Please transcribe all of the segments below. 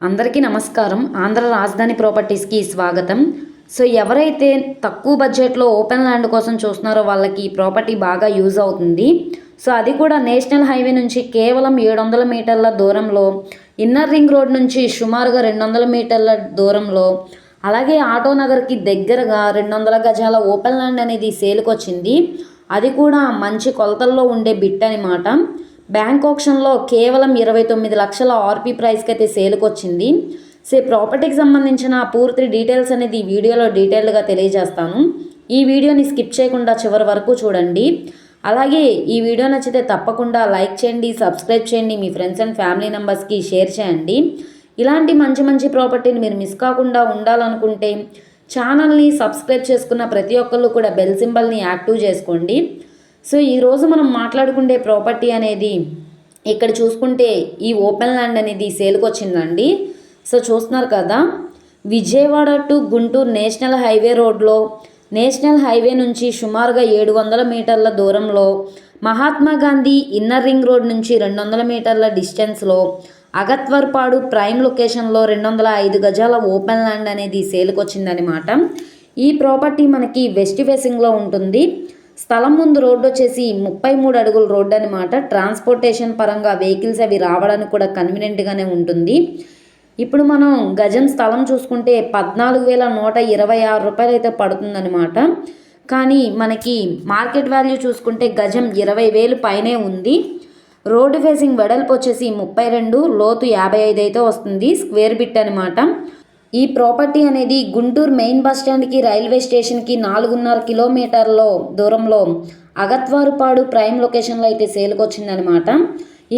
అందరికీ నమస్కారం. ఆంధ్ర రాజధాని ప్రాపర్టీస్కి స్వాగతం. సో ఎవరైతే తక్కువ బడ్జెట్లో ఓపెన్ ల్యాండ్ కోసం చూస్తున్నారో వాళ్ళకి ఈ ప్రాపర్టీ బాగా యూజ్ అవుతుంది. సో అది కూడా నేషనల్ హైవే నుంచి కేవలం ఏడు వందల మీటర్ల దూరంలో ఇన్నర్ రింగ్ రోడ్ నుంచి సుమారుగా రెండు వందల మీటర్ల దూరంలో అలాగే ఆటో నగర్కి దగ్గరగా రెండు వందల గజాల ఓపెన్ ల్యాండ్ అనేది సేల్కి వచ్చింది అది కూడా మంచి కొలతల్లో ఉండే బిట్ అనమాట బ్యాంక్ ఆప్షన్లో కేవలం ఇరవై తొమ్మిది లక్షల ఆర్పీ ప్రైస్కి అయితే సేల్కి వచ్చింది ప్రాపర్టీకి సంబంధించిన పూర్తి డీటెయిల్స్ అనేది ఈ వీడియోలో డీటెయిల్డ్గా తెలియజేస్తాను. ఈ వీడియోని స్కిప్ చేయకుండా చివరి వరకు చూడండి. అలాగే ఈ వీడియో నచ్చితే తప్పకుండా లైక్ చేయండి సబ్స్క్రైబ్ చేయండి మీ ఫ్రెండ్స్ అండ్ ఫ్యామిలీ మెంబర్స్కి షేర్ చేయండి. ఇలాంటి మంచి మంచి ప్రాపర్టీని మీరు మిస్ కాకుండా ఉండాలనుకుంటే ఛానల్ని సబ్స్క్రైబ్ చేసుకున్న ప్రతి ఒక్కళ్ళు కూడా బెల్ సింబల్ని యాక్టివ్ చేసుకోండి. సో ఈరోజు మనం మాట్లాడుకునే ప్రాపర్టీ అనేది ఇక్కడ చూసుకుంటే ఈ ఓపెన్ ల్యాండ్ అనేది సేల్కి వచ్చిందండి. సో చూస్తున్నారు కదా Vijayawada to Guntur national highway రోడ్లో నేషనల్ హైవే నుంచి సుమారుగా ఏడు వందల మీటర్ల దూరంలో Mahatma Gandhi inner ring road నుంచి రెండు వందల మీటర్ల డిస్టెన్స్లో అగత్వర్పాడు ప్రైమ్ లొకేషన్లో రెండు వందల ఐదు గజాల ఓపెన్ ల్యాండ్ అనేది సేల్కి వచ్చిందనమాట ఈ ప్రాపర్టీ మనకి వెస్ట్ ఫేసింగ్లో ఉంటుంది. స్థలం ముందు రోడ్డు వచ్చేసి ముప్పై మూడు అడుగుల రోడ్డు అనమాట ట్రాన్స్పోర్టేషన్ పరంగా వెహికల్స్ అవి రావడానికి కూడా కన్వీనియంట్గానే ఉంటుంది. ఇప్పుడు మనం గజం స్థలం చూసుకుంటే పద్నాలుగు వేల నూట ఇరవై ఆరు రూపాయలు అయితే పడుతుందనమాట. కానీ మనకి మార్కెట్ వాల్యూ చూసుకుంటే గజం ఇరవై వేలు పైనే ఉంది. రోడ్డు ఫేసింగ్ వెడల్పు వచ్చేసి ముప్పై రెండు లోతు యాభై ఐదు అయితే వస్తుంది. స్క్వేర్ బిట్ అనమాట. ఈ ప్రాపర్టీ అనేది గుంటూరు మెయిన్ బస్ స్టాండ్కి రైల్వే స్టేషన్కి నాలుగున్నర కిలోమీటర్లో దూరంలో అగత్వారుపాడు ప్రైమ్ లొకేషన్లో అయితే సేల్కి వచ్చిందనమాట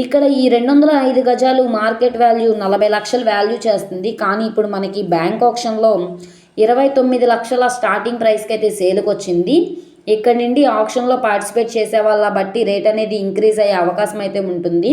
ఇక్కడ ఈ రెండు వందల ఐదు గజాలు మార్కెట్ వాల్యూ నలభై లక్షల వాల్యూ చేస్తుంది. కానీ ఇప్పుడు మనకి బ్యాంక్ ఆప్షన్లో ఇరవై తొమ్మిది లక్షల స్టార్టింగ్ ప్రైస్కి అయితే సేల్కి వచ్చింది. ఇక్కడ నుండి ఆప్షన్లో పార్టిసిపేట్ చేసే వాళ్ళ బట్టి రేట్ అనేది ఇంక్రీజ్ అయ్యే అవకాశం అయితే ఉంటుంది.